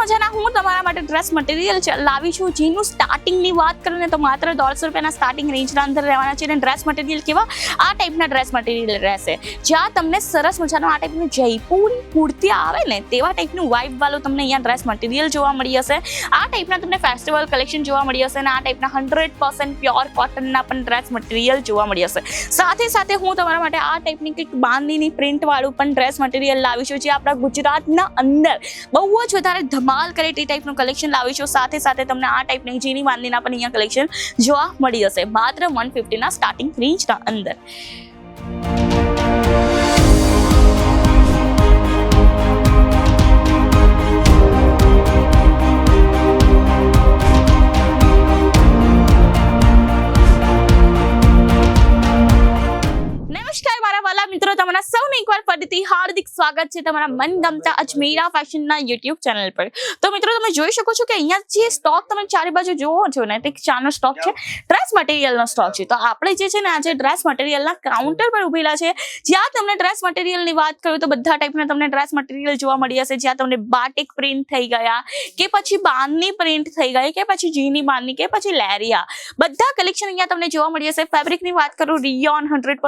મજાના હું તમારા માટે ડ્રેસ મટીરિયલ લાવી છું, જેનું સ્ટાર્ટિંગની વાત કરીને તો માત્ર દોઢસો રૂપિયાના સ્ટાર્ટિંગ રેન્જના અંદર રહેવાના છે અને ડ્રેસ મટીરિયલ કેવા? આ ટાઈપના ડ્રેસ મટીરિયલ રહેશે. જ્યાં તમને સરસ મજાનો આ ટાઈપનું જયપુરી કુર્તી આવે ને, તેવા ટાઈપનું વાઇબ વાળું તમને અહીંયા ડ્રેસ મટીરિયલ જોવા મળી હશે. આ ટાઈપના તમને ફેસ્ટિવલ કલેક્શન જોવા મળી હશે અને આ ટાઈપના હંડ્રેડ પર્સન્ટ પ્યોર કોટનના પણ ડ્રેસ મટીરિયલ જોવા મળી હશે. સાથે સાથે હું તમારા માટે આ ટાઈપની કંઈક બાંધીની પ્રિન્ટ વાળું પણ ડ્રેસ મટીરિયલ લાવી છું, જે આપણા ગુજરાતના અંદર બહુ જ વધારે ધમાલ કરે તે ટાઈપનું કલેક્શન લાવી છું સાથે સાથે તમને આ ટાઈપની જીની બાંધીના પણ અહીંયા કલેક્શન જોવા મળી જશે. માત્ર વન ફિફ્ટીના સ્ટાર્ટિંગ રેન્જના અંદર. સ્વાગત છે તમારા મનગમતા અજમેરા ફેશનના યુટ્યુબ ચેનલ પર. તો મિત્રો, તમે જોઈ શકો છો કે અહીંયા જે સ્ટોક તમે ચારે બાજુ જોવો છો ને, તે ચાનો સ્ટોક છે, ડ્રેસ મટીરિયલનો સ્ટોક છે. તો આપણે જે છે ને આજે ડ્રેસ મટીરિયલના કાઉન્ટર પર ઉભેલા છે. જ્યાં તમને ડ્રેસ મટીરિયલની વાત કરું તો બધા ટાઈપના તમને ડ્રેસ મટીરિયલ જોવા મળી હશે. જ્યાં તમને બાટિક પ્રિન્ટ થઈ ગયા, કે પછી બાંધની પ્રિન્ટ થઈ ગઈ, કે પછી જીની બાંધની, કે પછી લેરિયા. બધા કલેક્શન અહીંયા તમને જોવા મળી હશે. ફેબ્રિકની વાત કરું, રિયોન, હંડ્રેડ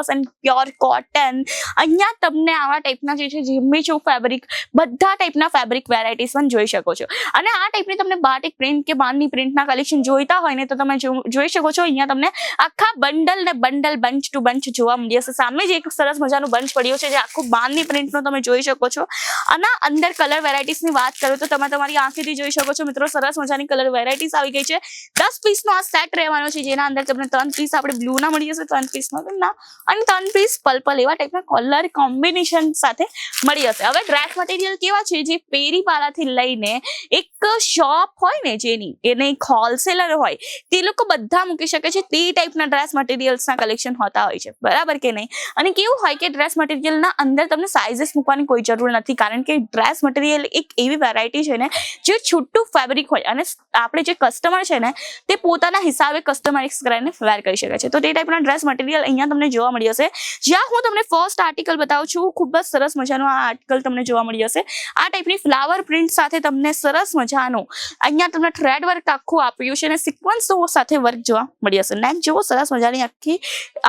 પ્યોર કોટન. અહીંયા તમને આવા ટાઈપના જે છે જીમીચુ ફેબ્રિક બધા ટાઈપના ફેબ્રિક વેરાયટીઝ પણ જોઈ શકો છો. અને આ ટાઈપની તમને બાટિક પ્રિન્ટ કે બાંધની પ્રિન્ટના કલેક્શન જોઈતા હોય ને તો તમે જોઈ શકો છો, અહીંયા તમને આખા બંડલ ને બંડલ બંચ ટુ બંચ જોવા મળી હશે સામે જ એક સરસ મજાનું બંચ પડ્યું છે, જે આખું બાંધની પ્રિન્ટનો તમે જોઈ શકો છો. અને અંદર કલર વેરાયટીઝની વાત કરું તો તમે તમારી આંખેથી જોઈ શકો છો, મિત્રો, સરસ મજાની કલર વેરાયટીઝ આવી ગઈ છે. દસ પીસનો આ સેટ રહેવાનો છે, જેના અંદર તમને ત્રણ પીસ આપણે બ્લુના મળી જશે ત્રણ પીસમાં ના અને ત્રણ પીસ પર્પલ એવા ટાઈપના કલર કોમ્બિનેશન સાથે મળી હશે. હવે ડ્રેસ મટીરિયલ કેવા છે? જે પેરીપાલાથી લઈને એક શોપ હોય ને જેની, એને એક હોલસેલર હોય, તે લોકો બધા મૂકી શકે છે. તે ટાઈપના ડ્રેસ મટીરિયલ્સના કલેક્શન હોતા હોય છે. બરાબર કે નહીં? અને કેવું હોય કે ડ્રેસ મટીરિયલના અંદર તમને સાઇઝિસ મૂકવાની કોઈ જરૂર નથી. કારણ કે ડ્રેસ મટીરિયલ એક એવી વેરાયટી છે ને, જે છૂટું ફેબ્રિક હોય અને આપણે જે કસ્ટમર છે ને, તે પોતાના હિસાબે કસ્ટમાઇઝ કરીને વેર કરી શકે છે. તો તે ટાઈપના ડ્રેસ મટીરિયલ અહીંયા તમને જોવા મળી હશે. જ્યાં હું તમને ફર્સ્ટ આર્ટિકલ બતાવું છું, ખૂબ જ સરસ મજાનું આ આર્ટિકલ તમને જોવા મળી જશે આ ટાઈપની ફ્લાવર પ્રિન્ટ સાથે તમને સરસ મજાનું અહીંયા તમને થ્રેડ વર્ક આખું આપ્યું છે અને સિક્વન્સ સાથે વર્ક જોવા મળી હશે. નેક જેવો, સરસ મજાની આખી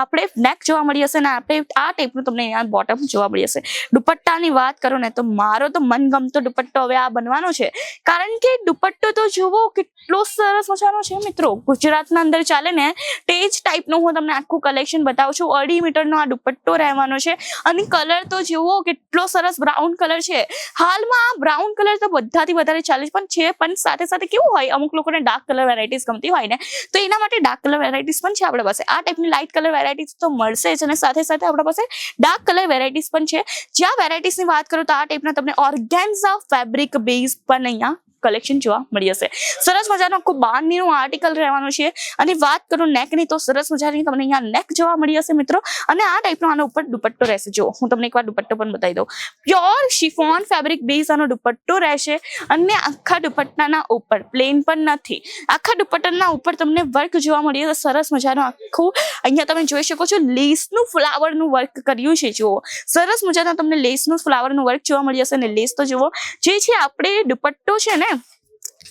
આપણે નેક જોવા મળી હશે અને આપણે આ ટાઈપનું તમને અહીંયા બોટમ જોવા મળી જશે દુપટ્ટાની વાત કરો ને તો મારો તો મનગમતો દુપટ્ટો હવે આ બનવાનો છે. કારણ કે દુપટ્ટો તો જુઓ કેટલો સરસ મજાનો છે મિત્રો. ગુજરાતના અંદર ચાલે ને તે જ ટાઈપનું હું તમને આખું કલેક્શન બતાવું છું. અઢી મીટરનો આ દુપટ્ટો રહેવાનો છે. અને કલર તો જુઓ કેટલો સરસ બ્રાઉન કલર છે. હાલમાં આ બ્રાઉન કલર તો બધાથી વધારે ચાલે પણ છે, પણ સાથે સાથે કેવું હોય, અમુક લોકોને ડાર્ક કલર વેરાયટીઝ ગમતી હોય ને, તો એના માટે ડાર્ક કલર વેરાયટીઝ પણ છે આપણા પાસે. આ ટાઈપની લાઇટ કલર વેરાયટીઝ તો મળશે જ અને સાથે સાથે આપણા પાસે ડાર્ક કલર વેરાયટીઝ પણ છે. જ્યાં વેરાયટીઝની વાત કરું તો આ ટાઈપના તમને ઓર્ગેન્ઝા ફેબ્રિક બેઝ પણ અહીંયા કલેક્શન જોવા મળી હશે. સરસ મજાનો આખું બાંધનીનું આર્ટિકલ રહેવાનું છે. અને વાત કરું નેકની તો સરસ મજાની તમને અહીંયા નેક જોવા મળી હશે મિત્રો. અને આ ટાઈપનો આનો ઉપર દુપટ્ટો રહેશે. જો હું તમને એકવાર દુપટ્ટો પણ બતાવી દઉં. પ્યોર શિફોન ફેબ્રિક બેઝ આનો દુપટ્ટો રહેશે અને આખા દુપટ્ટાના ઉપર પ્લેન પણ નથી. આખા દુપટ્ટાના ઉપર તમને વર્ક જોવા મળી હશે. સરસ મજાનું આખું, અહીંયા તમે જોઈ શકો છો લેસનું ફ્લાવરનું વર્ક કર્યું છે. જુઓ, સરસ મજાના તમને લેસનું ફ્લાવરનું વર્ક જોવા મળી હશે. અને લેસ તો જુઓ, જે છે આપણે દુપટ્ટો છે ને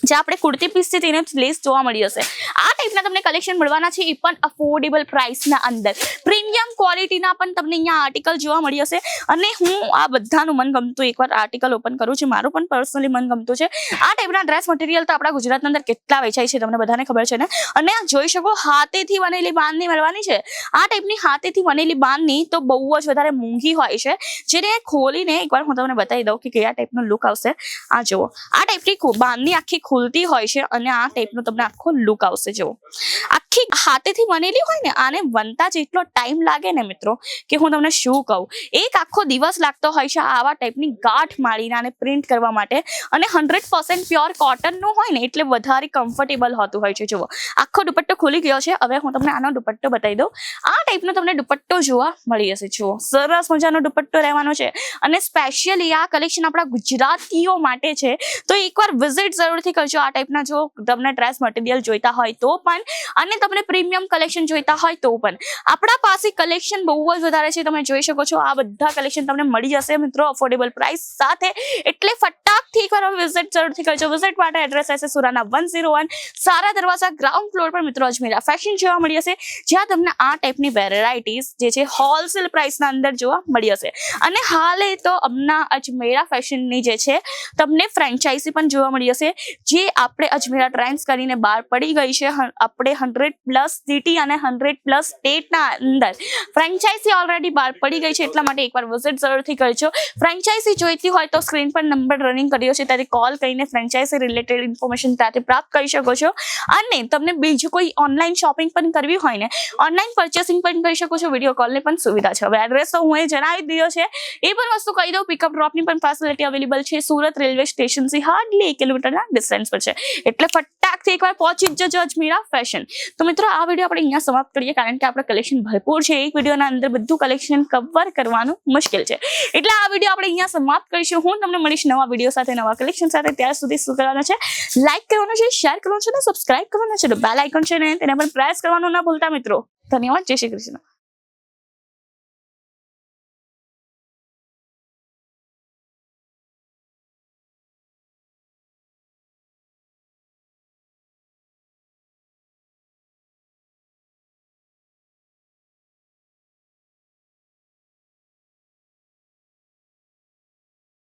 જે આપણે કુર્તી પીસથી તેને લેસ જોવા મળી હશે. આ ટાઈપના તમને કલેક્શન મળવાના છે એ પણ અફોર્ડેબલ પ્રાઇસના અંદર. પ્રીમિયમ ક્વોલિટીના પણ તમને અહીંયા આર્ટિકલ જોવા મળી હશે. અને હું આ બધાનું મનગમતું એકવાર આર્ટિકલ ઓપન કરું છું. મારું પણ પર્સનલી મનગમતું છે. આ ટાઈપના ડ્રેસ મટીરિયલ તો આપણા ગુજરાતની અંદર કેટલા વેચાય છે તમને બધાને ખબર છે ને? અને આ જોઈ શકો હાથેથી બનેલી બાંધની મળવાની છે. આ ટાઈપની હાથેથી બનેલી બાંધની તો બહુ જ વધારે મોંઘી હોય છે. જેને ખોલીને એકવાર હું તમને બતાવી દઉં કે કયા ટાઈપનો લુક આવશે. આ જુઓ. આ ટાઈપની બાંધની આખી ખુલતી હોય છે અને આ ટાઈપનો તમને આખો લુક આવશે જુઓ. આખી હાથેથી બનેલી હોય ને, આને બનતા એટલો ટાઈમ લાગે ને મિત્રો, કે હું તમને શું કહું. એક આખો દિવસ લાગતો હોય છે આવા ટાઈપની ગાંઠ મારીને આને પ્રિન્ટ કરવા માટે, અને હંડ્રેડ પર્સન્ટ પ્યોર કોટનનું હોય ને, એટલે વધારે કમ્ફર્ટેબલ હોતું હોય છે. જુઓ, આખો દુપટ્ટો ખુલી ગયો છે, હવે હું તમને આનો દુપટ્ટો બતાવી દઉં. આ ટાઈપનો તમને દુપટ્ટો જોવા મળી જશે, જુઓ. સરસ મજાનો દુપટ્ટો રહેવાનો છે, અને સ્પેશિયલી આ કલેક્શન આપણા ગુજરાતીઓ માટે છે. તો એકવાર વિઝિટ જરૂરથી કરજો આ ટાઈપના જો તમને ડ્રેસ મટીરિયલ જોઈતા હોય તો પણ, અને તમને પ્રીમિયમ કલેક્શન જોઈતા હોય તો પણ. આપણા પાસે કલેક્શન બહુ જ વધારે છે, તમે જોઈ શકો છો. આ બધા કલેક્શન તમને મળી જશે મિત્રો અફોર્ડેબલ પ્રાઇસ સાથે. એટલે ફટાકથી એકવાર વિઝિટ જરૂરથી કરજો. વિઝિટ માટે એડ્રેસ હશે સુરાના વન ઝીરો વન સારા દરવાજા ગ્રાઉન્ડ ફ્લોર પર મિત્રો અજમેરા. ફેશન જોવા મળી હશે જ્યાં તમને આ ટાઈપની વેરાયટીઝ જે છે હોલસેલ પ્રાઇસના અંદર જોવા મળી હશે અને હાલે તો હમણાં અજમેરા ફેશનની જે છે, તમને ફ્રેન્ચાઇઝી પણ જોવા મળી હશે જે આપણે અજમેરા ટ્રેન્ડ્સ કરીને બહાર પડી ગઈ છે આપણે હંડ્રેડ પ્લસ સિટી અને હંડ્રેડ પ્લસ સ્ટેટના અંદર. ફ્રેન્ચાઇઝી ઓલરેડી બહાર પડી ગઈ છે, એટલા માટે એકવાર વિઝિટ જરૂરથી કરજો. ફ્રેન્ચાઇઝી જોઈતી હોય તો સ્ક્રીન પર નંબર રનિંગ કર્યો છે ત્યારે કોલ કરીને ફ્રેન્ચાઇઝી રિલેટેડ ઇન્ફોર્મેશન ત્યાંથી પ્રાપ્ત કરી શકો છો. અને તમને બીજું કોઈ ઓનલાઈન શોપિંગ પણ કરવી હોય ને ઓનલાઈન પરચેસિંગ પણ કરી શકો છો વીડિયો કોલની પણ સુવિધા છે. હવે એડ્રેસ તો હું એ જણાવી દીધો છે. એ પણ વસ્તુ કહી દઉં પિકઅપ ડ્રોપની પણ ફેસિલિટી અવેલેબલ છે. સુરત રેલવે સ્ટેશનથી હાર્ડલી એક કિલોમીટરના ડિસ્ટન્સ પર છે. એટલે ફટાકથી એકવાર પહોંચી જજો અજમીરા ફેશન તો મિત્રો, આ વીડિયો આપણે અહીંયા સમાપ્ત કરીએ કારણ કે આપણે કલેક્શન ભરપૂર છે. એક વિડીયોના અંદર બધું કલેક્શન કવર કરવાનું મુશ્કેલ છે. એટલે આ વીડિયો આપણે અહીંયા સમાપ્ત કરીશું. હું તમને મળીશ નવા વીડિયો સાથે, નવા કલેક્શન સાથે. ત્યાર સુધી શું કરવાનું છે? લાઇક કરવાનું છે શેર કરવાનું છે ને સબસ્ક્રાઇબ કરવાનું છે. બેલ આઇકોન છે ને, તેને પણ પ્રેસ કરવાનું ના ભૂલતા મિત્રો. ધન્યવાદ. જય શ્રી કૃષ્ણ.